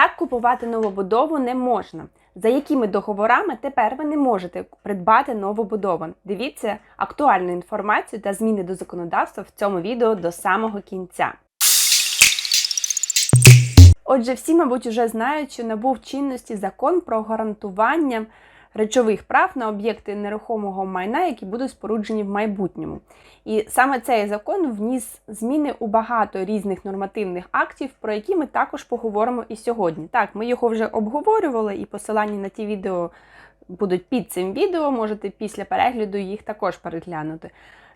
Так купувати новобудову не можна. За якими договорами тепер ви не можете придбати новобудову? Дивіться актуальну інформацію та зміни до законодавства в цьому відео до самого кінця. Отже, всі, мабуть, вже знають, що набув чинності закон про гарантування речових прав на об'єкти нерухомого майна, які будуть споруджені в майбутньому. І саме цей закон вніс зміни у багато різних нормативних актів, про які ми також поговоримо і сьогодні. Так, ми його вже обговорювали, і посилання на ті відео будуть під цим відео. Можете після перегляду їх також переглянути.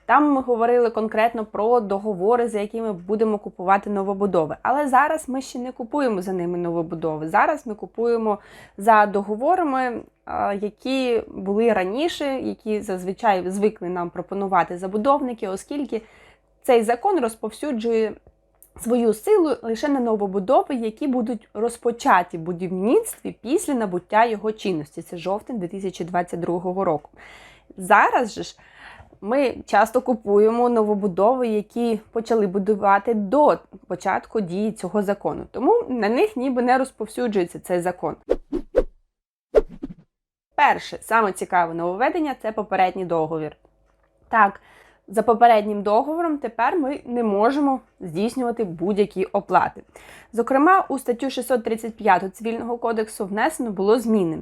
Там ми говорили конкретно про договори, за якими будемо купувати новобудови. Але зараз ми ще не купуємо за ними новобудови. Зараз ми купуємо за договорами, які були раніше, які зазвичай звикли нам пропонувати забудовники, оскільки цей закон розповсюджує свою силу лише на новобудови, які будуть розпочаті в будівництві після набуття його чинності. Це жовтень 2022 року. Зараз же ж. Ми часто купуємо новобудови, які почали будувати до початку дії цього закону. Тому на них ніби не розповсюджується цей закон. Перше, саме цікаве нововведення це попередній договір. Так, за попереднім договором тепер ми не можемо здійснювати будь-які оплати. Зокрема, у статтю 635 цивільного кодексу внесено було зміни.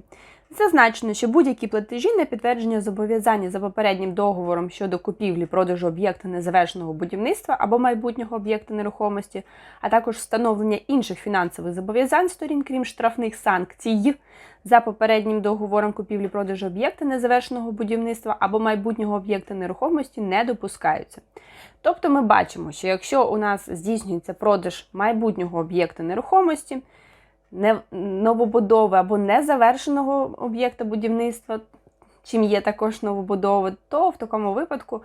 Зазначено, що будь-які платежі на підтвердження зобов'язання за попереднім договором щодо купівлі продажу об'єкта незавершеного будівництва або майбутнього об'єкта нерухомості, а також встановлення інших фінансових зобов'язань сторін, крім штрафних санкцій, за попереднім договором купівлі продажу об'єкта незавершеного будівництва або майбутнього об'єкта нерухомості не допускаються. Тобто ми бачимо, що якщо у нас здійснюється продаж майбутнього об'єкта нерухомості, не новобудови або незавершеного об'єкта будівництва, чим є також новобудови, то в такому випадку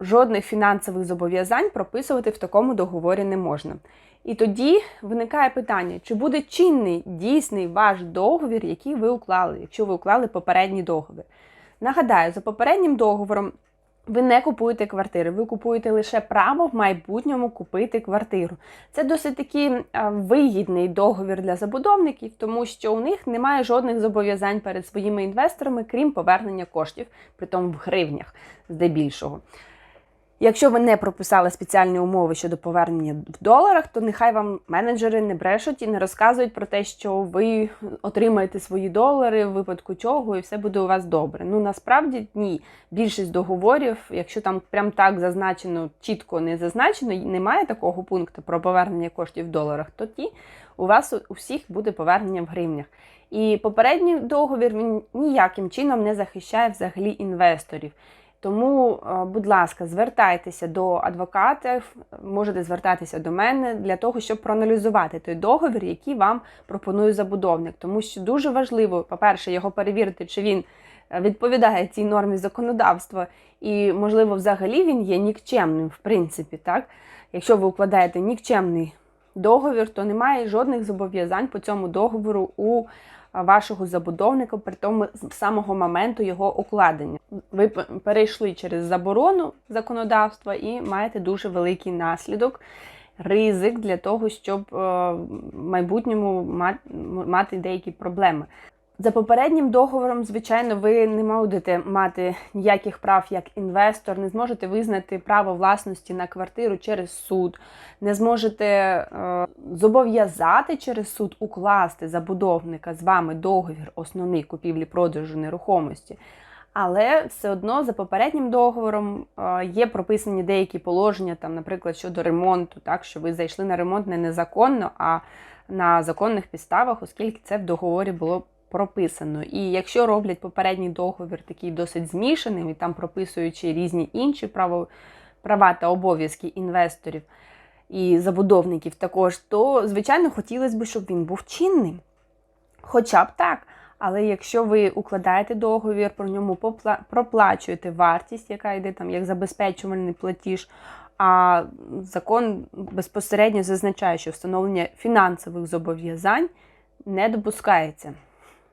жодних фінансових зобов'язань прописувати в такому договорі не можна. І тоді виникає питання, чи буде чинний дійсний ваш договір, який ви уклали, якщо ви уклали попередній договір. Нагадаю, за попереднім договором ви не купуєте квартири, ви купуєте лише право в майбутньому купити квартиру. Це досить такий вигідний договір для забудовників, тому що у них немає жодних зобов'язань перед своїми інвесторами, крім повернення коштів, притом в гривнях здебільшого. Якщо ви не прописали спеціальні умови щодо повернення в доларах, то нехай вам менеджери не брешуть і не розказують про те, що ви отримаєте свої долари в випадку чого, і все буде у вас добре. Ну насправді ні. Більшість договорів, якщо там прям так зазначено, чітко не зазначено, немає такого пункту про повернення коштів в доларах, то ті у вас у всіх буде повернення в гривнях. І попередній договір він ніяким чином не захищає взагалі інвесторів. Тому, е, будь ласка, звертайтеся до адвокатів, можете звертатися до мене для того, щоб проаналізувати той договір, який вам пропонує забудовник. Тому що дуже важливо, по-перше, його перевірити, чи він е, відповідає цій нормі законодавства, і, можливо, взагалі він є нікчемним, в принципі. так? Якщо ви укладаєте нікчемний договір, то немає жодних зобов'язань по цьому договору у вашого забудовника при тому з самого моменту його укладення. Ви перейшли через заборону законодавства і маєте дуже великий наслідок. Ризик для того, щоб е, в майбутньому мати деякі проблеми. За попереднім договором, звичайно, ви не будете мати ніяких прав як інвестор, не зможете визнати право власності на квартиру через суд, не зможете е, зобов'язати через суд укласти забудовника з вами договір основний купівлі-продажу нерухомості. Але все одно за попереднім договором е, є прописані деякі положення, там, наприклад, щодо ремонту, так що ви зайшли на ремонт не незаконно, а на законних підставах, оскільки це в договорі було прописано. І якщо роблять попередній договір такий досить змішаним, і там прописуючи різні інші право, права та обов'язки інвесторів і забудовників також, то, звичайно, хотілося б, щоб він був чинним. Хоча б так. Але якщо ви укладаєте договір, про ньому проплачуєте вартість, яка йде там як забезпечувальний платіж, а закон безпосередньо зазначає, що встановлення фінансових зобов'язань не допускається.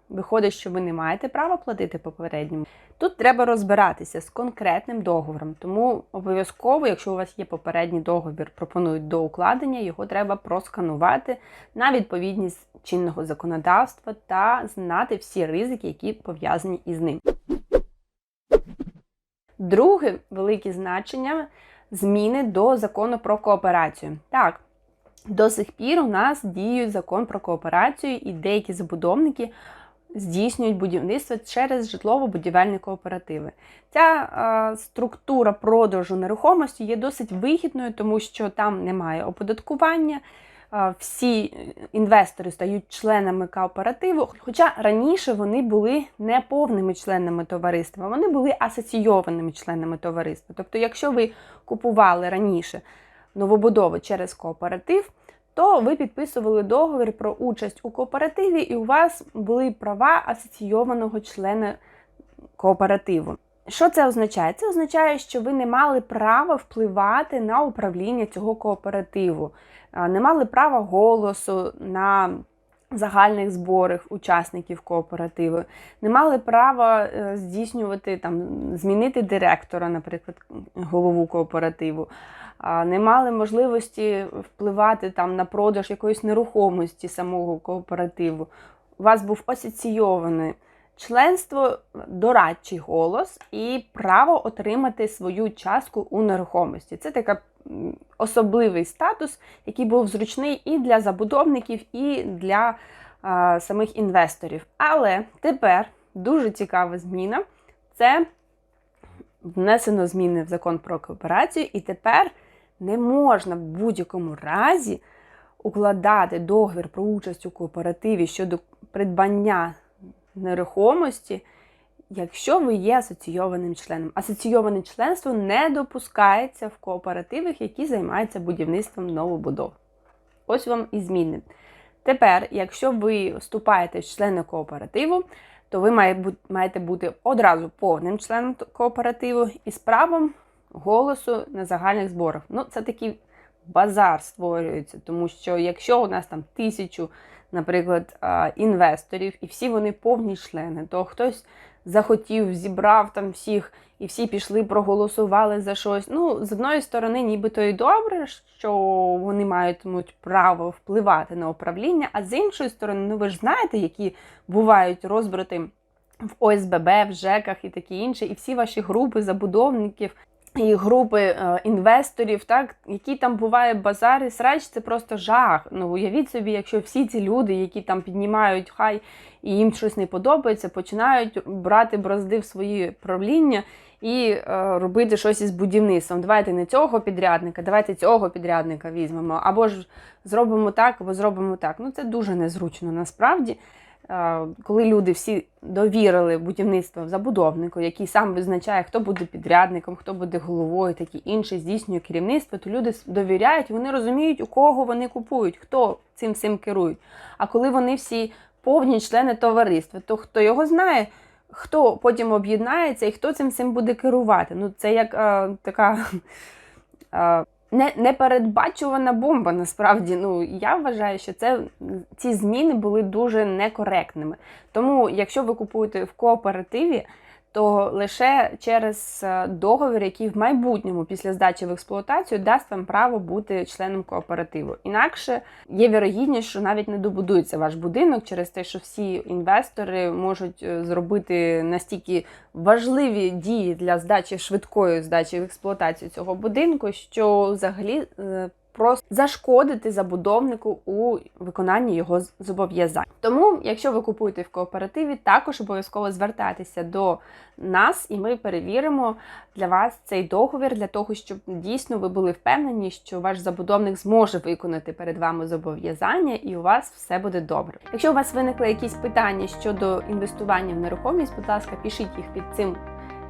Виходить, що ви не маєте права платити попередньому. Тут треба розбиратися з конкретним договором, тому обов'язково, якщо у вас є попередній договір, пропонують до укладення, його треба просканувати на відповідність чинного законодавства та знати всі ризики, які пов'язані із ним. Друге велике значення зміни до закону про кооперацію. Так, до сих пір у нас діє закон про кооперацію, і деякі забудовники здійснюють будівництво через житлово-будівельні кооперативи. Ця е, структура продажу нерухомості є досить вигідною, тому що там немає оподаткування. Всі інвестори стають членами кооперативу, хоча раніше вони були не повними членами товариства, вони були асоційованими членами товариства. Тобто, якщо ви купували раніше новобудови через кооператив, то ви підписували договір про участь у кооперативі, і у вас були права асоційованого члена кооперативу. Що це означає? Це означає, що ви не мали права впливати на управління цього кооперативу, не мали права голосу на загальних зборах учасників кооперативу, не мали права е, здійснювати там, змінити директора, наприклад, голову кооперативу не мали можливості впливати там на продаж якоїсь нерухомості самого кооперативу. У вас був асоційований членство, дорадчий голос і право отримати свою частку у нерухомості. Це така особливий статус, який був зручний і для забудовників, і для а, самих інвесторів. Але тепер дуже цікава зміна це внесено зміни в закон про кооперацію, і тепер не можна в будь-якому разі укладати договір про участь у кооперативі щодо придбання нерухомості, якщо ви є асоційованим членом. Асоційоване членство не допускається в кооперативах, які займаються будівництвом новобудов. Ось вам і зміни. Тепер, якщо ви вступаєте в члени кооперативу, то ви маєте бути одразу повним членом кооперативу і з правом голосу на загальних зборах. Ну, це такий базар створюється, тому що якщо у нас там тисячу, наприклад, інвесторів, і всі вони повні члени, то хтось захотів, зібрав там всіх, і всі пішли, проголосували за щось. Ну, з одної сторони, нібито і добре, що вони матимуть право впливати на управління, а з іншої сторони, ну ви ж знаєте, які бувають розбрати в ОСББ, в ЖЕКах і таке інше, і всі ваші групи забудовників. І групи е, інвесторів, так які там буває базар і срач, це просто жах. Ну уявіть собі, якщо всі ці люди, які там піднімають хай і їм щось не подобається, починають брати бразди в свої правління і е, робити щось із будівництвом. Давайте не цього підрядника, давайте цього підрядника візьмемо, або ж зробимо так, або зробимо так. Ну це дуже незручно насправді. Коли люди всі довірили будівництво забудовнику, який сам визначає, хто буде підрядником, хто буде головою, такі інше здійснює керівництво, то люди довіряють, вони розуміють, у кого вони купують, хто цим всім керують. А коли вони всі повні члени товариства, то хто його знає, хто потім об'єднається і хто цим всім буде керувати. Ну це як е, така. Е, не, непередбачувана бомба, насправді. Ну, я вважаю, що це, ці зміни були дуже некоректними. Тому, якщо ви купуєте в кооперативі, то лише через е, договір, який в майбутньому після здачі в експлуатацію дасть вам право бути членом кооперативу. Інакше є вірогідність, що навіть не добудується ваш будинок через те, що всі інвестори можуть е, зробити настільки важливі дії для здачі швидкої здачі в експлуатацію цього будинку, що взагалі е, просто зашкодити забудовнику у виконанні його зобов'язань. Тому, якщо ви купуєте в кооперативі, також обов'язково звертайтеся до нас, і ми перевіримо для вас цей договір для того, щоб дійсно ви були впевнені, що ваш забудовник зможе виконати перед вами зобов'язання, і у вас все буде добре. Якщо у вас виникли якісь питання щодо інвестування в нерухомість, будь ласка, пишіть їх під цим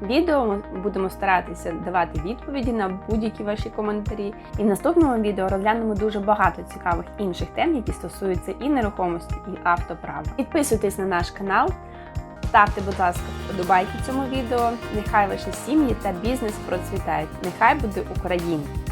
відео. Ми будемо старатися давати відповіді на будь-які ваші коментарі. І в наступному відео розглянемо дуже багато цікавих інших тем, які стосуються і нерухомості, і автоправа. Підписуйтесь на наш канал. Ставте, будь ласка, вподобайки цьому відео. Нехай ваші сім'ї та бізнес процвітають. Нехай буде Україна!